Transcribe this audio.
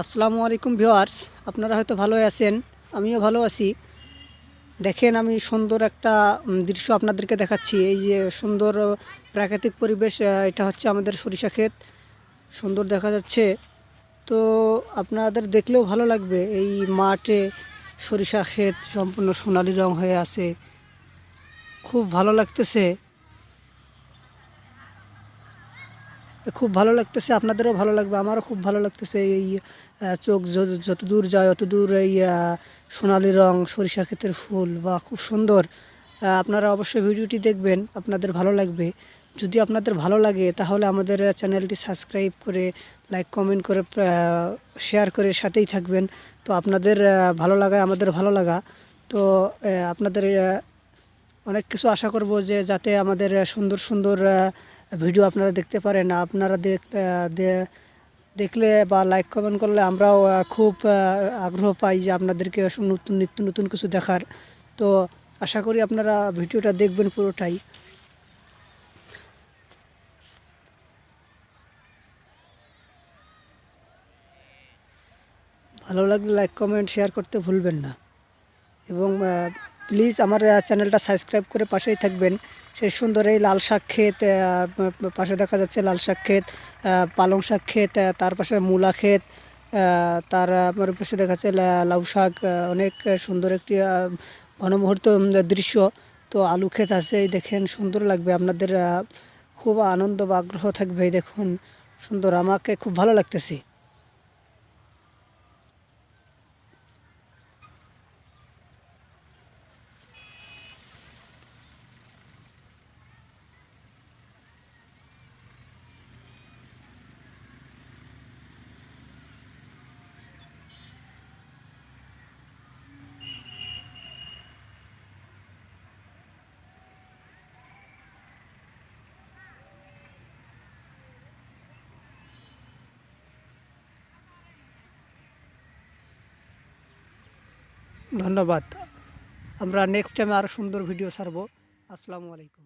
আসসালামু আলাইকুম ভিওয়ার্স আপনারা হয়তো ভালোই আছেন, আমিও ভালো আছি। দেখেন আমি সুন্দর একটা দৃশ্য আপনাদেরকে দেখাচ্ছি। এই যে সুন্দর প্রাকৃতিক পরিবেশ এটা হচ্ছে আমাদের সরিষা ক্ষেত। সুন্দর দেখা যাচ্ছে। তো আপনাদের দেখলেও ভালো লাগবে, এই মাঠে সরিষা ক্ষেত সম্পূর্ণ সোনালি রং হয়ে আছে। খুব ভালো লাগতেছে। খুব ভালো লাগতেছে, আপনাদেরও ভালো লাগবে, আমারও খুব ভালো লাগতেছে এই চোখ যত দূর যায়, অত দূর এই সোনালি রং সরিষা ক্ষেতের ফুল, বা খুব সুন্দর। আপনারা অবশ্যই ভিডিওটি দেখবেন, আপনাদের ভালো লাগবে। যদি আপনাদের ভালো লাগে, তাহলে আমাদের চ্যানেলটি সাবস্ক্রাইব করে, লাইক, কমেন্ট করে শেয়ার করে সাথেই থাকবেন। তো আপনাদের ভালো লাগায় আমাদের ভালো লাগা। তো আপনাদের অনেক কিছু আশা করব যে, যাতে আমাদের সুন্দর সুন্দর ভিডিও আপনারা দেখতে পারেন, আপনারা দেখ দেখলে বা লাইক কমেন্ট করলে আমরাও খুব আগ্রহ পাই যে আপনাদেরকে নতুন, নিত্য নতুন কিছু দেখার। তো আশা করি আপনারা ভিডিওটা দেখবেন পুরোটাই। ভালো লাগলে লাইক কমেন্ট শেয়ার করতে ভুলবেন না। এবং প্লিজ আমার চ্যানেলটা সাবস্ক্রাইব করে পাশেই থাকবেন। সেই সুন্দর এই লাল শাক ক্ষেত পাশে দেখা যাচ্ছে লাল শাক ক্ষেত পালং শাক ক্ষেত তার পাশে মূলা ক্ষেত তার আমার পাশে দেখা যাচ্ছে লাউ শাক অনেক সুন্দর একটি ঘনমুহূর্ত দৃশ্য। তো আলু ক্ষেত আছে, এই দেখেন, সুন্দর লাগবে। আপনাদের খুব আনন্দ বা আগ্রহ থাকবে দেখুন, সুন্দর। আমাকে খুব ভালো লাগতেছে। ধন্যবাদ। আমরা নেক্সট টাইমে আরও সুন্দর ভিডিও ছাড়বো। আসসালামু আলাইকুম।